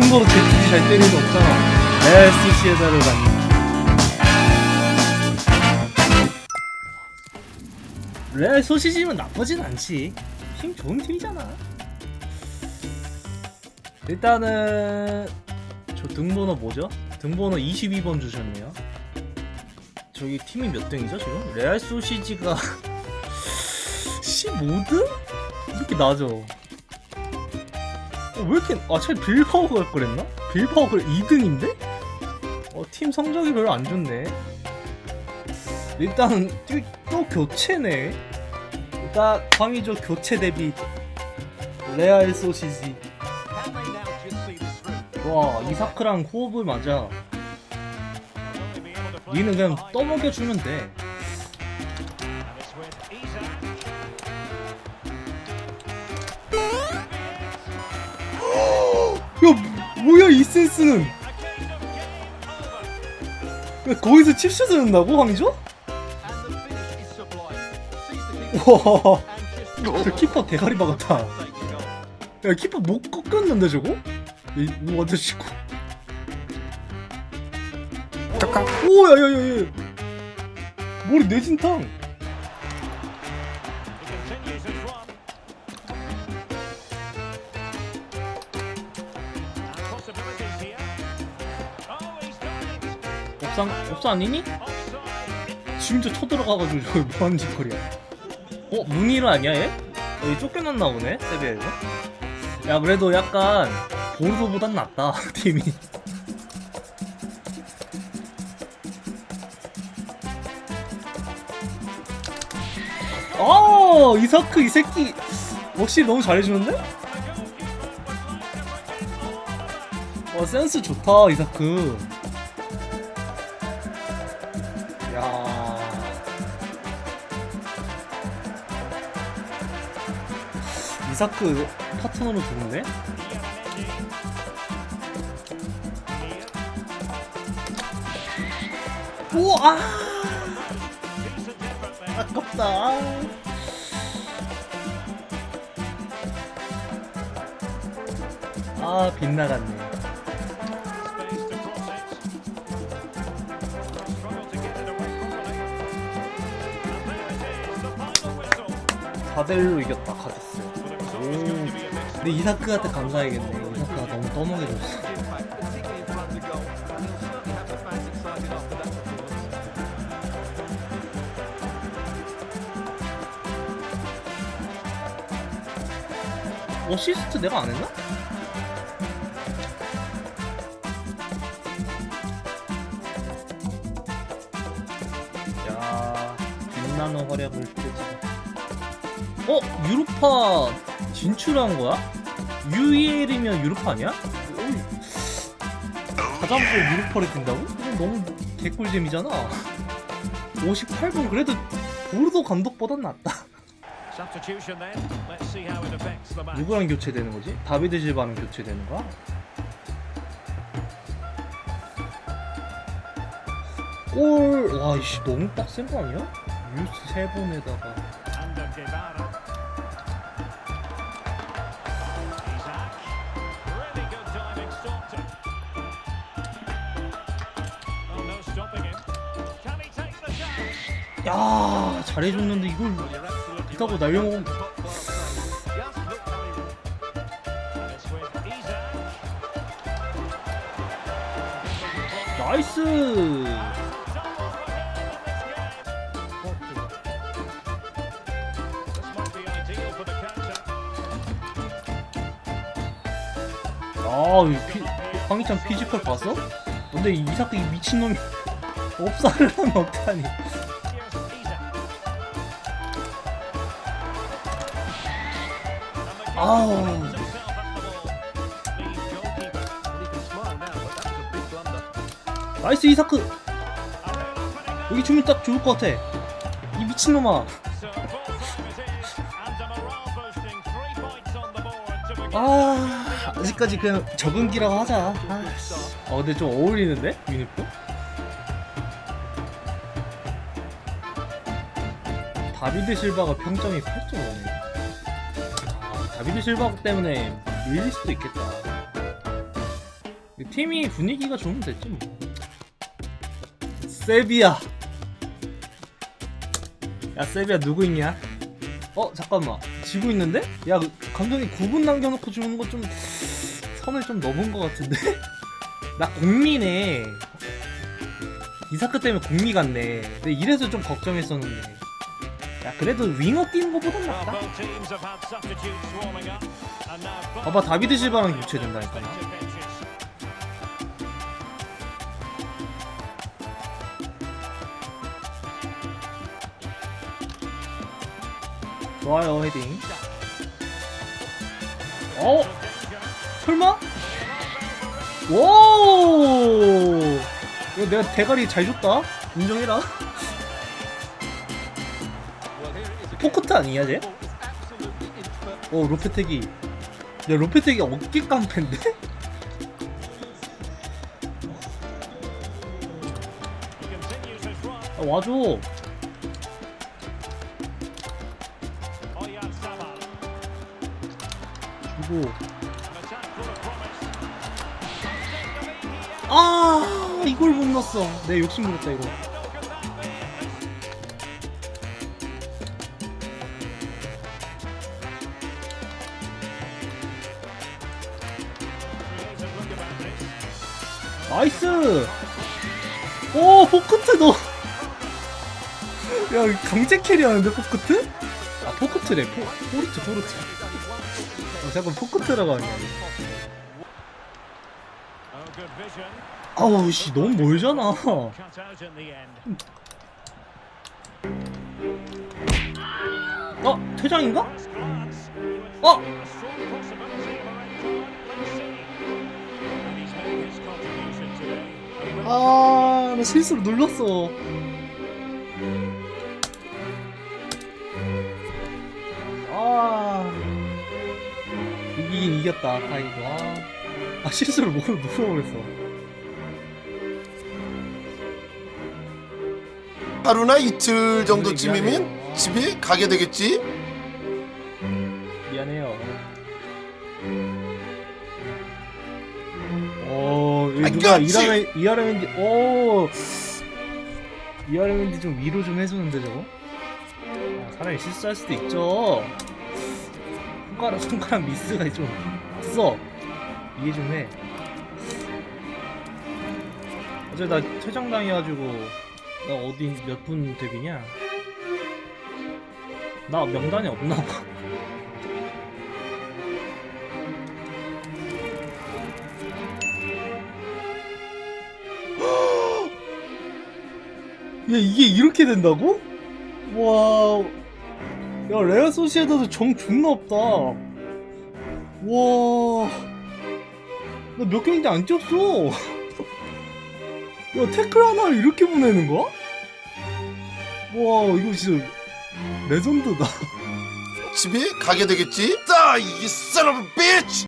정도로 제트지 잘 때리는 거 없잖아. 레알 소시에다를 갔니? 레알 소시지면 나쁘진 않지. 팀 좋은 팀이잖아. 일단은 저 등번호 뭐죠? 등번호 22번 주셨네요. 저기 팀이 몇 등이죠 지금? 레알 소시지가 15등? 이렇게 나죠. 어, 왜 이렇게 아 차라리 빌바오가 갈 거랬나? 빌바오가 2등인데? 어, 팀 성적이 별로 안 좋네. 일단 또, 또 교체네. 일단 광희조 교체 대비 레알 소시지. 와 이사크랑 호흡을 맞아. 니는 그냥 떠먹여주면 돼. 야 뭐야 이 센스는? 야, 거기서 칩슛을 넣는다고 황희조? 와, 저 키퍼 대가리 박았다. 야 키퍼 못 꺾였는데 저거? 이 완전 시고. 오, 야야야야. 머리 내진탕. 옥상 옥상 아니니? 심지어 쳐들어가가지고 저기 뭐하는 짓거리야. 어 문의를 아니야 얘? 여기 쫓겨났나 보네 세비야에서. 야 그래도 약간 보르도보단 낫다 팀이. 아 이사크 이 새끼 역시 너무 잘해주는데? 와 센스 좋다 이사크. 이사크 파트너로 좋은데? 오, 아! 아깝다. 아, 빗나갔네. 사대 1로 이겼다. 오. 근데 이사크한테 감사해야겠네. 이사크가 너무 떠먹여줬어. 어시스트 내가 안 했나? 야, 빛나는 활약을 펼치. 어? 유로파 진출한 거야? UEL이면 유로파 아니야? 가자마자 유로파를 뛴다고? 이건 너무 개꿀잼이잖아. 58분 그래도 보르도 감독보단 낫다. 누구랑 교체되는 거지? 다비드 실바랑 교체되는 거야? 골! 와, 이씨, 너무 빡센 거 아니야? 뉴스 세 번에다가. 야, 잘해줬는데 이걸 with Isaac. 나이스! 아, 이 피, 황희찬 피지컬 봤어? 근데 이 이사크 이 미친놈이 업사를 하면 어떡하니. Blunder. 나이스 이사크! 여기 주면 딱 좋을 것 같아. 이 미친놈아. 아, 아직까지 그냥 적응기라고 하자. 아, 어, 근데 좀 어울리는데? 유니폼? 다비드 실바가 평점이 8.5네. 아, 다비드 실바 때문에 밀릴 수도 있겠다. 팀이 분위기가 좋으면 됐지 뭐. 세비야. 야 세비야 누구 있냐? 어 잠깐만 지고 있는데? 야그 감독이 9분 남겨놓고 주는 거좀 선을 좀 넘은 것 같은데? 나 공미네. 이사크 때문에 공미 같네. 근데 이래서 좀 걱정했었는데. 야 그래도 윙어 뛰는 Well, 낫다. 봐봐 다비드 실바랑 교체된다니까. 좋아요 헤딩. 어? 설마? 오! 이거 내가 대가리 잘 줬다. 인정해라. 포크트 아니야 쟤? 어 로페텍이. 야 로페텍이 어깨 깡패인데? 아, 와줘. 주고. 아 이걸 못 넣었어. 내 욕심 부렸다 이거. 나이스! 오, 포크트 너! 야, 강제 캐리하는데, 포크트? 아, 포크트래. 포, 포르트, 포르트. 어, 잠깐 포크트라고 하냐. 아우, 씨, 너무 멀잖아. 어, 퇴장인가? 어! 아, 나 실수로 눌렀어. 아. 이기긴 이겼다, 다행히도. 아, 아 실수로 뭐를 눌러버렸어. 하루나 이틀 정도쯤이면 집에 가게 되겠지? 미안해요. 아, 누가 그렇지. 이라면 이아르멘디, 오, 이아르멘디 좀 위로 좀 해주는데 저거? 아, 사람이 실수할 수도 있죠. 손가락 손가락 미스가 좀 있어. 이해 좀 해. 어제 나 퇴장 당해가지고 나 어디 몇 분 데뷔냐? 나 명단에 없나 봐. 야 이게 이렇게 된다고? 와, 야 레알 소시에다도 정 존나 없다. 와, 나 몇 경인데 안 뛰었어. 야 태클 하나를 이렇게 보내는 거야? 와 이거 진짜 레전드다. 집에 가게 되겠지? 아, 이 a bitch!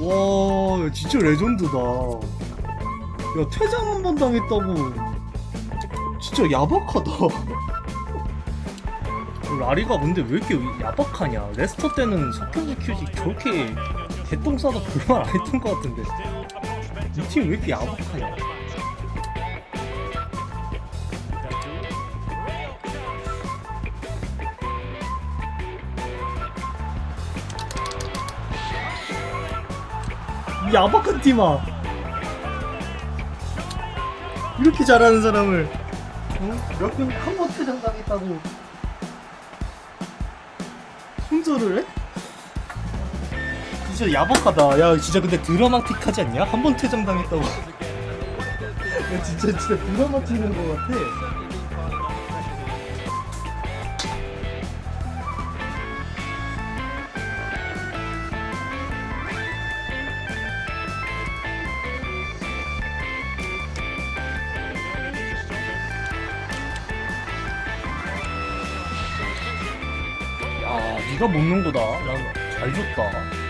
와, 야, 진짜 레전드다. 야, 퇴장 한 번 당했다고. 진짜 야박하다. 라리가 근데 왜 이렇게 야박하냐? 레스터 때는 석현이 큐지 저렇게 개똥 싸도 별말 안 했던 것 같은데. 이 팀 왜 이렇게 야박하냐? 이 야박한 팀아. 이렇게 잘하는 사람을 어? 몇 경기 한번 퇴장 당했다고 손절을 해? 진짜 야박하다. 야 진짜 근데 드라마틱하지 않냐? 한 번 퇴장 당했다고. 야 진짜 진짜 드라마 찍는 것 같아. 네가 못 넣은 거다. 줬다.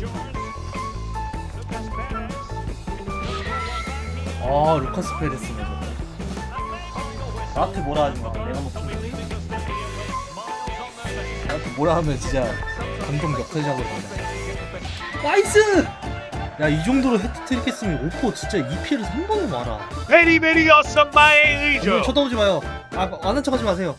Chores. Lucas Perez. 아 루카스 페레스네. 저거. 아 나한테 뭐라 하지 마. 내가 거. 나한테 뭐라 하면 진짜 감동 역설작으로 간다. 나이스! 야, 이 정도로 헤 트리케스님 오포 진짜 EPL에서 한 번도 봐라 베리 베리 어썸 마의 의죠 쳐다보지 마요. 아 아는 척하지 마세요.